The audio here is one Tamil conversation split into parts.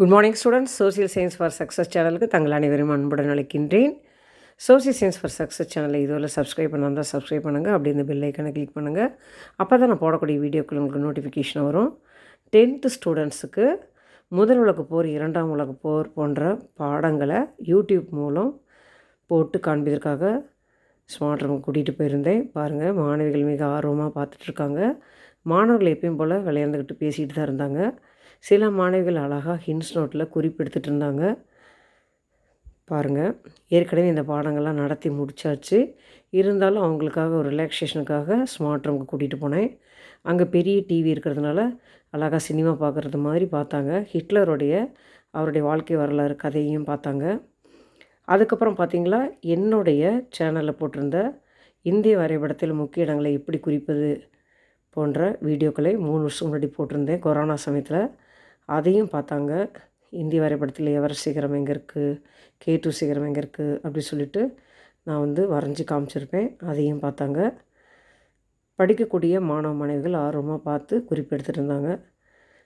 Good morning students social science for success சேனலுக்கு தங்கள் அனைவரும் அன்புடன் அழைக்கின்றேன். சோசியல் சயின்ஸ் ஃபார் சக்ஸஸ் சேனலை இதுவரை சப்ஸ்கிரைப் பண்ணால் சப்ஸ்கிரைப் பண்ணுங்கள் அப்படி இந்த பெல் ஐக்கனை கிளிக் பண்ணுங்கள் அப்போ தான் நான் போடக்கூடிய வீடியோக்கள் உங்களுக்கு நோட்டிஃபிகேஷன் வரும். டென்த்து ஸ்டூடெண்ட்ஸுக்கு முதல் உலகப் போர் இரண்டாம் உலகப் போர் போன்ற பாடங்களை யூடியூப் மூலம் போட்டு காண்பதற்காக ஸ்மார்ட் ரூம் கூட்டிகிட்டு போயிருந்தேன். பாருங்கள் மாணவிகள் மிக ஆர்வமாக பார்த்துட்ருக்காங்க மாணவர்கள் எப்பயும் போல் விளையாண்டுக்கிட்டு பேசிகிட்டு தான் இருந்தாங்க. சில மாணவிகள் அழகாக ஹின்ஸ் நோட்டில் குறிப்பெடுத்துட்டு இருந்தாங்க. பாருங்கள் ஏற்கனவே இந்த பாடங்கள்லாம் நடத்தி முடித்தாச்சு இருந்தாலும் அவங்களுக்காக ஒரு ரிலாக்ஸேஷனுக்காக ஸ்மார்ட் ரூமுக்கு கூட்டிகிட்டு போனேன். அங்கே பெரிய டிவி இருக்கிறதுனால அழகாக சினிமா பார்க்குறது மாதிரி பார்த்தாங்க. ஹிட்லருடைய அவருடைய வாழ்க்கை வரலாறு கதையும் பார்த்தாங்க. அதுக்கப்புறம் பார்த்திங்களா? என்னுடைய சேனலில் போட்டிருந்த இந்திய வரைபடத்தில் முக்கிய இடங்களை எப்படி குறிப்பது போன்ற வீடியோக்களை மூணு வருஷம் முன்னாடி போட்டிருந்தேன். கொரோனா சமயத்தில் அதையும் பார்த்தாங்க. இந்திய வரைபடத்தில் எவரெஸ்ட் சிகரம் எங்கே இருக்குது கே டூ சிகரம் எங்கே இருக்குது அப்படி சொல்லிட்டு நான் வந்து வரைஞ்சி காமிச்சிருப்பேன். அதையும் பார்த்தாங்க. படிக்கக்கூடிய மாணவ மாணவிகள் ஆர்வமாக பார்த்து குறிப்பெடுத்துட்டு இருந்தாங்க.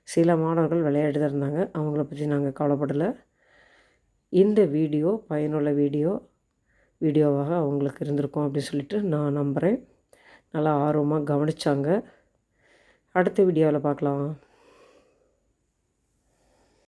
சில மாணவர்கள் விளையாடி தான் இருந்தாங்க. அவங்கள பற்றி நாங்கள் கவலைப்படலை. இந்த வீடியோ பயனுள்ள வீடியோ வீடியோவாக அவங்களுக்கு இருந்திருக்கும் அப்படின்னு சொல்லிட்டு நான் நம்புகிறேன் நல்லா ஆர்வமாக கவனித்தாங்க அடுத்த வீடியோவில் பார்க்கலாம்.